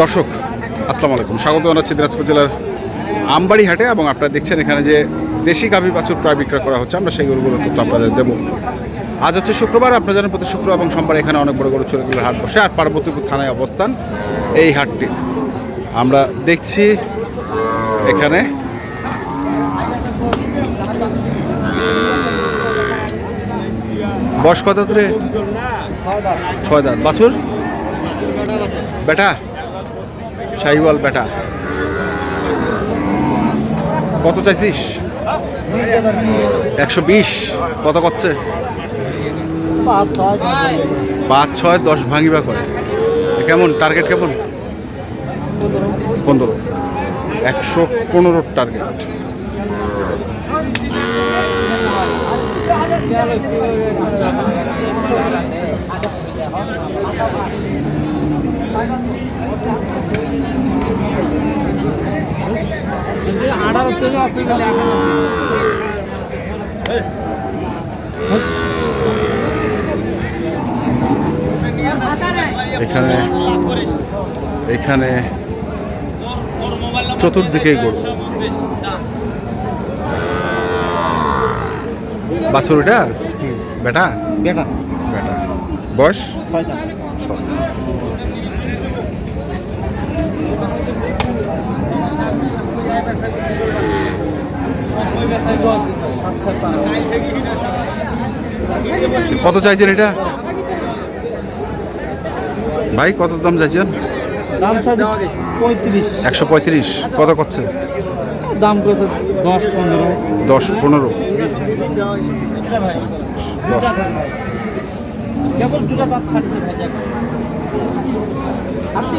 দর্শক, আসসালামু আলাইকুম। স্বাগত জানাচ্ছি দিনাজপুর জেলার আমবাড়ি হাটে এবং আপনারা দেখছেন এখানে যে দেশি গাভী বাছুর প্রায় বিক্রয় করা হচ্ছে, আমরা সেই গরুগুলো তথ্য আপনাদের দেবো। আজ হচ্ছে শুক্রবার, আপনারা জানেন প্রতি শুক্র এবং সোমবার এখানে অনেক বড় বড় চোরগুলোর হাট বসে, আর পার্বতীপুর থানায় অবস্থান এই হাটটি। আমরা দেখছি এখানে বয়স কত ছয় দাঁত। বাছুর? বেটা, শাহিওয়াল বেটা। কত চাইছিস? একশো বিশ, কত করছে? পাঁচ, ছয়, দশ ভাঙিবা করে। কেমন টার্গেট কেমন? পনেরো। একশো পনেরোর টার্গেট আঠারো থেকে অসুবিধা এখানে এখানে চতুর্দিকেই গরু। বাছুর এটা? বেটা? বেটা। বেটা। বয়স? ছয়টা। ছয়। কত চাইছেন এটা? ভাই কত দাম চাইছেন? দাম পঁয়ত্রিশ। একশো পঁয়ত্রিশ। কত করছে? দাম করেছে দশ পনেরো। দশ পনেরো। দশ। আপনি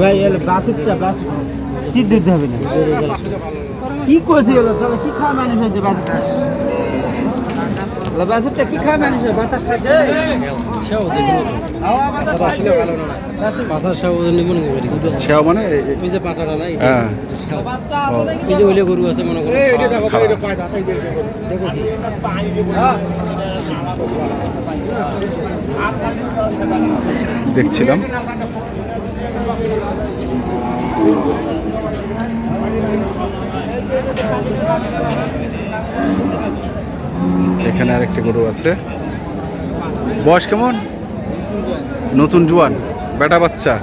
ভাই এলে বাসুকটা বাস। কি দিতে হবে না? কি কইছি এলো তাহলে? কি খায় মানুষ হয়েছে বাসুকটা? বাসুকটা কি খায় মানুষ বাতাস খাচ্ছে? সাহ নিমন। করি ছেও মানে এ- এ- ওই যে পাঁচাটা নাই হ্যাঁ ও, এই যে ওইলে গরু আছে মনে করো দেখেছি দেখছিলাম। এখানে আরেকটি গরু আছে। বয়স কেমন? নতুন জুয়ান বেটা বাচ্চা।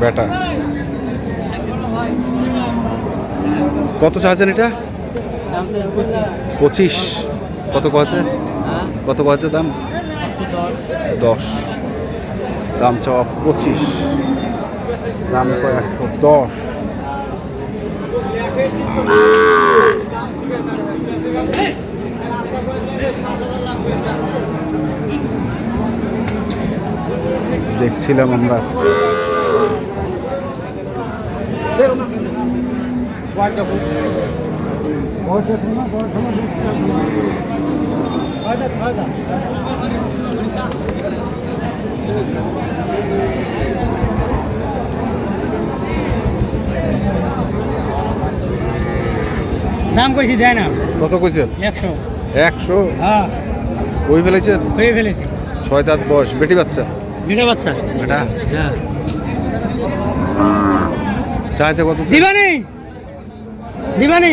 বেটা। কত চাচ্ছেন এটা? পঁচিশ। কত আছে কত আছে দাম? দশ? দাম চাওয়া পঁচিশ। দাম একশো দশ। দেখছিলাম আমরা আজকে। দাম কইছি দেয় না। কত কইছেন একশো। একশো? হ্যাঁ। ওই ফেলেছেন হয়ে ফেলেছি? ছয় দাঁত বয়স। বেটি বাচ্চা? দুটা বাচ্চা? বেটা? হ্যাঁ। চাইছে কত দিবানি? দিবানি?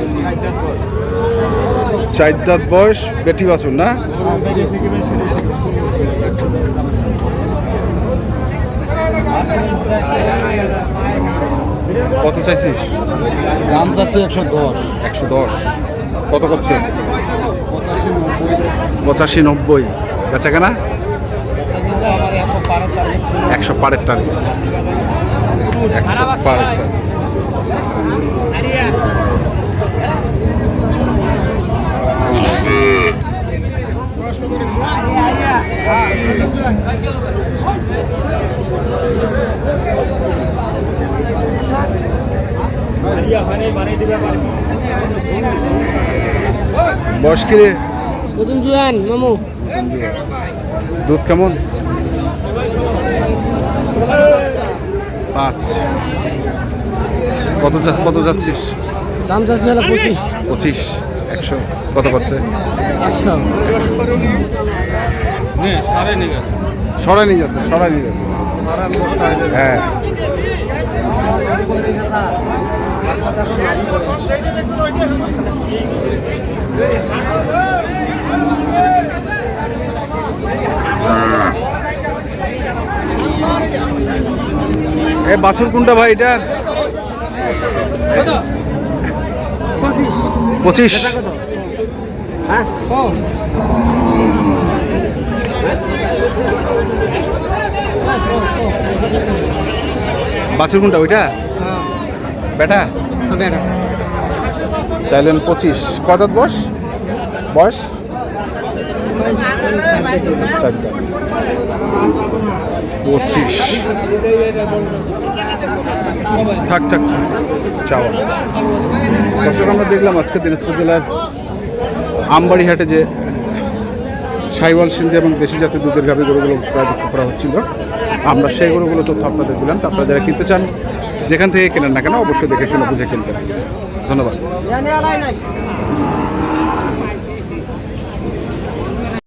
চার দাঁত বয়স বেটি বাছুর না? কত চাইছিস? দাম চাচ্ছে একশো দশ। একশো দশ। কত করছে? পঁচাশি নব্বই। বেচা কেনা একশো পারের টার্গেট একশো পারের টার্গেট বয়স কি রে নতুন জুয়ান মামু। দুধ কেমন? পাঁচ। কত কত যাচ্ছিস? দাম যাচ্ছে পঁচিশ। পঁচিশ একশো। কত করছে একশো। সরাই নিয়ে যাচ্ছে সরাই নিয়ে যাচ্ছে হ্যাঁ। এ বাছুর কোনটা ভাই এটা? পঁচিশ। বাছুর কোনটা ওইটা? বেটা? চাইলেন পঁচিশ। কত বয়স? বয়স? চার দাঁত। পঁচিশ। থাক থাক থাক। চাওয়া দর্শক আমরা দেখলাম আজকে দিনাজপুর জেলার আমবাড়িহাটে যে সাইওয়াল সিন্ধি এবং দেশি জাতের দুধের গাভী গরুগুলো প্রায় বিক্রি করা হচ্ছিল। আমরা সেই গরুগুলো তথ্য আপনাদের দিলাম। তো আপনারা যারা কিনতে চান, যেখান থেকে কেনেন না কেন, অবশ্যই দেখে শুনে বুঝে কিনবেন। ধন্যবাদ।